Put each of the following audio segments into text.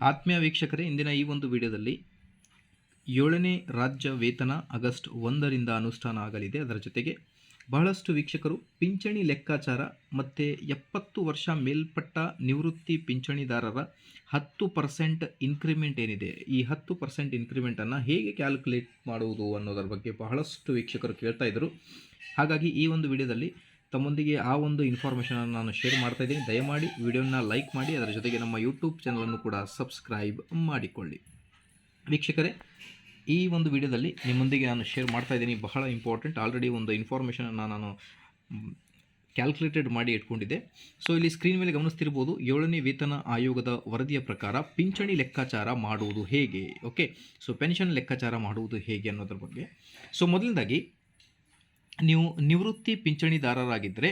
ಆತ್ಮೀಯ ವೀಕ್ಷಕರೇ, ಇಂದಿನ ಈ ಒಂದು ವಿಡಿಯೋದಲ್ಲಿ ಏಳನೇ ರಾಜ್ಯ ವೇತನ ಆಗಸ್ಟ್ ಒಂದರಿಂದ ಅನುಷ್ಠಾನ ಆಗಲಿದೆ. ಅದರ ಜೊತೆಗೆ ಬಹಳಷ್ಟು ವೀಕ್ಷಕರು ಪಿಂಚಣಿ ಲೆಕ್ಕಾಚಾರ ಮತ್ತು ಎಪ್ಪತ್ತು ವರ್ಷ ಮೇಲ್ಪಟ್ಟ ನಿವೃತ್ತಿ ಪಿಂಚಣಿದಾರರ ಹತ್ತು ಪರ್ಸೆಂಟ್ ಇನ್ಕ್ರಿಮೆಂಟ್ ಏನಿದೆ, ಈ ಹತ್ತು ಪರ್ಸೆಂಟ್ ಇನ್ಕ್ರಿಮೆಂಟನ್ನು ಹೇಗೆ ಕ್ಯಾಲ್ಕುಲೇಟ್ ಮಾಡುವುದು ಅನ್ನೋದರ ಬಗ್ಗೆ ಬಹಳಷ್ಟು ವೀಕ್ಷಕರು ಕೇಳ್ತಾ ಇದ್ದರು ಹಾಗಾಗಿ ಈ ಒಂದು ವಿಡಿಯೋದಲ್ಲಿ ತಮ್ಮೊಂದಿಗೆ ಆ ಒಂದು ಇನ್ಫಾರ್ಮೇಷನನ್ನು ನಾನು ಶೇರ್ ಮಾಡ್ತಾ ಇದ್ದೀನಿ. ದಯಮಾಡಿ ವಿಡಿಯೋನ ಲೈಕ್ ಮಾಡಿ, ಅದರ ಜೊತೆಗೆ ನಮ್ಮ ಯೂಟ್ಯೂಬ್ ಚಾನಲನ್ನು ಕೂಡ ಸಬ್ಸ್ಕ್ರೈಬ್ ಮಾಡಿಕೊಳ್ಳಿ. ವೀಕ್ಷಕರೇ, ಈ ಒಂದು ವಿಡಿಯೋದಲ್ಲಿ ನಿಮ್ಮೊಂದಿಗೆ ನಾನು ಶೇರ್ ಮಾಡ್ತಾ ಇದ್ದೀನಿ. ಬಹಳ ಇಂಪಾರ್ಟೆಂಟ್ ಆಲ್ರೆಡಿ ಒಂದು ಇನ್ಫಾರ್ಮೇಷನನ್ನು ನಾನು ಕ್ಯಾಲ್ಕುಲೇಟೆಡ್ ಮಾಡಿ ಇಟ್ಕೊಂಡಿದ್ದೆ. ಸೊ ಇಲ್ಲಿ ಸ್ಕ್ರೀನ್ ಮೇಲೆ ಗಮನಿಸ್ತಿರ್ಬೋದು, ಏಳನೇ ವೇತನ ಆಯೋಗದ ವರದಿಯ ಪ್ರಕಾರ ಪಿಂಚಣಿ ಲೆಕ್ಕಾಚಾರ ಮಾಡುವುದು ಹೇಗೆ? ಓಕೆ ಸೊ ಪೆನ್ಷನ್ ಲೆಕ್ಕಾಚಾರ ಮಾಡುವುದು ಹೇಗೆ ಅನ್ನೋದ್ರ ಬಗ್ಗೆ. ಸೊ ಮೊದಲನೇದಾಗಿ ನೀವು ನಿವೃತ್ತಿ ಪಿಂಚಣಿದಾರರಾಗಿದ್ದರೆ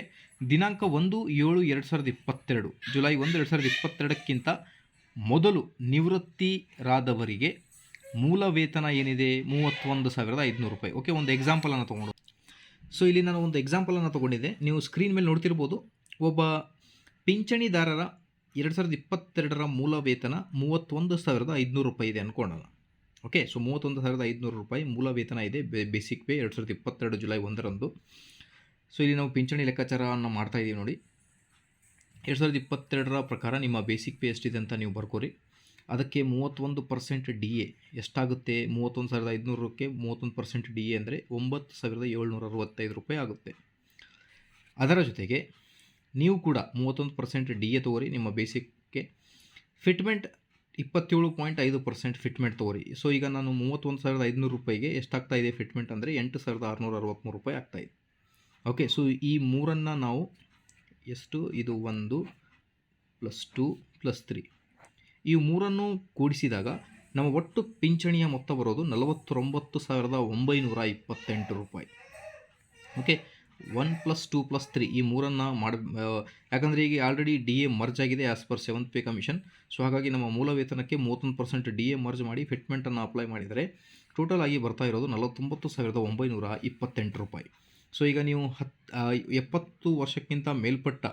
ದಿನಾಂಕ ಒಂದು ಏಳು ಎರಡು ಸಾವಿರದ ಇಪ್ಪತ್ತೆರಡು, ಜುಲೈ ಒಂದು ಎರಡು ಸಾವಿರದ ಇಪ್ಪತ್ತೆರಡಕ್ಕಿಂತ ಮೊದಲು ನಿವೃತ್ತಿರಾದವರಿಗೆ ಮೂಲ ವೇತನ ಏನಿದೆ? ಮೂವತ್ತೊಂದು ಸಾವಿರದ ಐದುನೂರು ರೂಪಾಯಿ. ಓಕೆ ಒಂದು ಎಕ್ಸಾಂಪಲನ್ನು ತೊಗೊಂಡು. ಸೊ ಇಲ್ಲಿ ನಾನು ಒಂದು ಎಕ್ಸಾಂಪಲನ್ನು ತೊಗೊಂಡಿದ್ದೆ. ನೀವು ಸ್ಕ್ರೀನ್ ಮೇಲೆ ನೋಡ್ತಿರ್ಬೋದು, ಒಬ್ಬ ಪಿಂಚಣಿದಾರರ ಎರಡು ಸಾವಿರದ ಇಪ್ಪತ್ತೆರಡರ ಮೂಲ ವೇತನ ಮೂವತ್ತೊಂದು ಸಾವಿರದ ಐದುನೂರು ರೂಪಾಯಿ ಇದೆ ಅಂದ್ಕೊಳ್ಳೋಣ ಓಕೆ, ಸೊ ಮೂವತ್ತೊಂದು ಸಾವಿರದ ಐದುನೂರು ರೂಪಾಯಿ ಮೂಲ ವೇತನ ಇದೆ ಬೇಸಿಕ್ ಪೇ ಎರಡು ಸಾವಿರದ ಇಪ್ಪತ್ತೆರಡು ಜುಲೈ ಒಂದರಂದು. ಸೊ ಇಲ್ಲಿ ನಾವು ಪಿಂಚಣಿ ಲೆಕ್ಕಾಚಾರವನ್ನು ಮಾಡ್ತಾ ಇದ್ದೀವಿ ನೋಡಿ. ಎರಡು ಸಾವಿರದ ಇಪ್ಪತ್ತೆರಡರ ಪ್ರಕಾರ ನಿಮ್ಮ ಬೇಸಿಕ್ ಪೇ ಎಷ್ಟಿದೆ ಅಂತ ನೀವು ಬರ್ಕೋರಿ. ಅದಕ್ಕೆ ಮೂವತ್ತೊಂದು ಪರ್ಸೆಂಟ್ ಡಿ ಎ ಎಷ್ಟಾಗುತ್ತೆ? ಮೂವತ್ತೊಂದು ಸಾವಿರದ ಐದುನೂರಕ್ಕೆ ಮೂವತ್ತೊಂದು ಪರ್ಸೆಂಟ್ ಡಿ ಎ ಅಂದರೆ ಒಂಬತ್ತು ಸಾವಿರದ ಏಳ್ನೂರ ಅರವತ್ತೈದು ರೂಪಾಯಿ ಆಗುತ್ತೆ. ಅದರ ಜೊತೆಗೆ ನೀವು ಕೂಡ ಮೂವತ್ತೊಂದು ಪರ್ಸೆಂಟ್ ಡಿ ಎ ತೊಗೋರಿ, ನಿಮ್ಮ ಬೇಸಿಕ್ಗೆ ಫಿಟ್ಮೆಂಟ್ ಇಪ್ಪತ್ತೇಳು ಪಾಯಿಂಟ್ ಐದು ಪರ್ಸೆಂಟ್ ಫಿಟ್ಮೆಂಟ್ ತೊಗೊರಿ. ಸೊ ಈಗ ನಾನು ಮೂವತ್ತೊಂದು ಸಾವಿರದ ಐದುನೂರು ರೂಪಾಯಿಗೆ ಎಷ್ಟಾಗ್ತಾ ಇದೆ ಫಿಟ್ಮೆಂಟ್ ಅಂದರೆ ಎಂಟು ಸಾವಿರದ ಆರುನೂರ ಅರವತ್ತ್ಮೂರು ರೂಪಾಯಿ ಆಗ್ತಾಯಿದೆ ಓಕೆ ಸೊ ಈ ಮೂರನ್ನು ನಾವು ಎಷ್ಟು? ಇದು ಒಂದು ಪ್ಲಸ್ ಟು ಪ್ಲಸ್ ತ್ರೀ ಈ ಮೂರನ್ನು ಕೂಡಿಸಿದಾಗ ನಮ್ಮ ಒಟ್ಟು ಪಿಂಚಣಿಯ ಮೊತ್ತ ಬರೋದು ನಲವತ್ತೊಂಬತ್ತು ಸಾವಿರದ ಒಂಬೈನೂರ ಇಪ್ಪತ್ತೆಂಟು ರೂಪಾಯಿ. Okay one plus two plus three ಈ ಮೂರನ್ನು ಮಾಡ ಯಾಕಂದರೆ ಈಗ ಆಲ್ರೆಡಿ ಡಿ ಎ ಮರ್ಜ್ ಆಗಿದೆ as per seventh pay commission so ಹಾಗಾಗಿ ನಮ್ಮ ಮೂಲ ವೇತನಕ್ಕೆ ಮೂವತ್ತೊಂದು ಪರ್ಸೆಂಟ್ ಡಿ ಎ ಮರ್ಜ್ ಮಾಡಿ ಫಿಟ್ಮೆಂಟನ್ನು ಅಪ್ಲೈ ಮಾಡಿದರೆ ಟೋಟಲ್ ಆಗಿ ಬರ್ತಾ ಇರೋದು ನಲವತ್ತೊಂಬತ್ತು ಸಾವಿರದ ಒಂಬೈನೂರ ಇಪ್ಪತ್ತೆಂಟು ರೂಪಾಯಿ. ಸೊ ಈಗ ನೀವು ಹತ್ತು ಎಪ್ಪತ್ತು ವರ್ಷಕ್ಕಿಂತ ಮೇಲ್ಪಟ್ಟ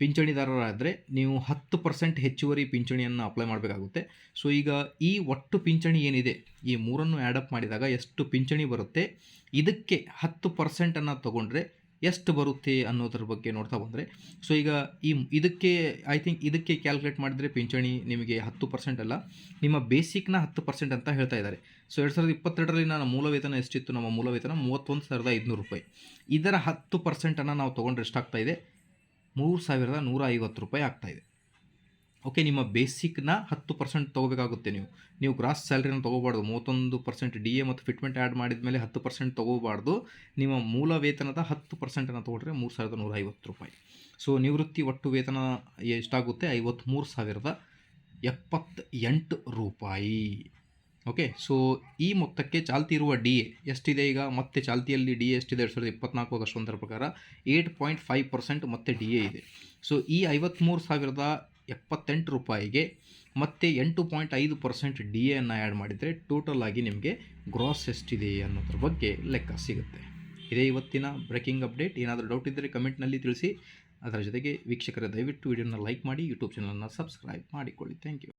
ಪಿಂಚಣಿದಾರರಾದರೆ ನೀವು ಹತ್ತು ಪರ್ಸೆಂಟ್ ಹೆಚ್ಚುವರಿ ಪಿಂಚಣಿಯನ್ನು ಅಪ್ಲೈ ಮಾಡಬೇಕಾಗುತ್ತೆ. ಸೊ ಈಗ ಈ ಒಟ್ಟು ಪಿಂಚಣಿ ಏನಿದೆ, ಈ ಮೂರನ್ನು ಆ್ಯಡಪ್ ಮಾಡಿದಾಗ ಎಷ್ಟು ಪಿಂಚಣಿ ಬರುತ್ತೆ, ಇದಕ್ಕೆ ಹತ್ತು ಪರ್ಸೆಂಟನ್ನು ತೊಗೊಂಡ್ರೆ ಎಷ್ಟು ಬರುತ್ತೆ ಅನ್ನೋದ್ರ ಬಗ್ಗೆ ನೋಡ್ತಾ ಬಂದರೆ ಸೊ ಈಗ ಈ ಇದಕ್ಕೆ ಐ ಥಿಂಕ್ ಇದಕ್ಕೆ ಕ್ಯಾಲ್ಕುಲೇಟ್ ಮಾಡಿದರೆ ಪಿಂಚಣಿ ನಿಮಗೆ ಹತ್ತು ಪರ್ಸೆಂಟ್ ಅಲ್ಲ, ನಿಮ್ಮ ಬೇಸಿಕ್ನ ಹತ್ತು ಪರ್ಸೆಂಟ್ ಅಂತ ಹೇಳ್ತಾ ಇದ್ದಾರೆ. ಸೊ ಎರಡು ಸಾವಿರದ ಇಪ್ಪತ್ತೆರಡರಲ್ಲಿ ನನ್ನ ಮೂಲ ವೇತನ ಎಷ್ಟಿತ್ತು? ನಮ್ಮ ಮೂಲ ವೇತನ ಮೂವತ್ತೊಂದು ಸಾವಿರದ ಐದುನೂರು ರೂಪಾಯಿ. ಇದರ ಹತ್ತು ಪರ್ಸೆಂಟನ್ನು ನಾವು ತೊಗೊಂಡ್ರೆ ಎಷ್ಟಾಗ್ತಾ ಇದೆ? ಮೂರು ಸಾವಿರದ ನೂರ ಐವತ್ತು ರೂಪಾಯಿ ಆಗ್ತಾಯಿದೆ. ಓಕೆ, ನಿಮ್ಮ ಬೇಸಿಕ್ನ ಹತ್ತು ಪರ್ಸೆಂಟ್ ತೊಗೋಬೇಕಾಗುತ್ತೆ ನೀವು. ನೀವು ಗ್ರಾಸ್ ಸ್ಯಾಲ್ರಿನ ತೊಗೋಬಾರ್ದು. ಮೂವತ್ತೊಂದು ಪರ್ಸೆಂಟ್ ಡಿ ಎ ಮತ್ತು ಫಿಟ್ಮೆಂಟ್ ಆ್ಯಡ್ ಮಾಡಿದ ಮೇಲೆ ಹತ್ತು ಪರ್ಸೆಂಟ್ ತೊಗೋಬಾರ್ದು. ನಿಮ್ಮ ಮೂಲ ವೇತನದ ಹತ್ತು ಪರ್ಸೆಂಟನ್ನು ತೊಗೊಂಡ್ರೆ ಮೂರು ಸಾವಿರದ ನೂರ ಐವತ್ತು ರೂಪಾಯಿ. ಸೊ, ನಿವೃತ್ತಿ ಒಟ್ಟು ವೇತನ ಎಷ್ಟಾಗುತ್ತೆ? ಐವತ್ತ್ಮೂರು ಸಾವಿರದ ಎಪ್ಪತ್ತೆಂಟು ರೂಪಾಯಿ. ಓಕೆ ಸೊ ಈ ಮೊತ್ತಕ್ಕೆ ಚಾಲ್ತಿ ಇರುವ ಡಿ ಎ ಎಷ್ಟಿದೆ ಈಗ? ಮತ್ತೆ ಚಾಲ್ತಿಯಲ್ಲಿ ಡಿ ಎ ಎಷ್ಟಿದೆ? ಎರಡು ಸಾವಿರದ ಇಪ್ಪತ್ನಾಲ್ಕು ಆಗಸ್ಟ್ ಒಂದರ ಪ್ರಕಾರ ಏಯ್ಟ್ ಪಾಯಿಂಟ್ ಫೈವ್ ಪರ್ಸೆಂಟ್ ಮತ್ತೆ ಡಿ ಎ ಇದೆ. ಸೊ ಈ ಐವತ್ತ್ಮೂರು ಸಾವಿರದ ಎಪ್ಪತ್ತೆಂಟು ರೂಪಾಯಿಗೆ ಮತ್ತೆ ಎಂಟು ಪಾಯಿಂಟ್ ಐದು ಪರ್ಸೆಂಟ್ ಡಿ ಎನ್ನು ಆ್ಯಡ್ ಮಾಡಿದರೆ ಟೋಟಲ್ ಆಗಿ ನಿಮಗೆ ಗ್ರಾಸ್ ಎಷ್ಟಿದೆ ಅನ್ನೋದ್ರ ಬಗ್ಗೆ ಲೆಕ್ಕ ಸಿಗುತ್ತೆ. ಇದೇ ಇವತ್ತಿನ ಬ್ರೇಕಿಂಗ್ ಅಪ್ಡೇಟ್ ಏನಾದರೂ ಡೌಟ್ ಇದ್ದರೆ ಕಮೆಂಟ್ನಲ್ಲಿ ತಿಳಿಸಿ. ಅದರ ಜೊತೆಗೆ ವೀಕ್ಷಕರ, ದಯವಿಟ್ಟು ವಿಡಿಯೋನ ಲೈಕ್ ಮಾಡಿ ಯೂಟ್ಯೂಬ್ ಚಾನಲನ್ನು ಸಬ್ಸ್ಕ್ರೈಬ್ ಮಾಡಿಕೊಳ್ಳಿ. Thank you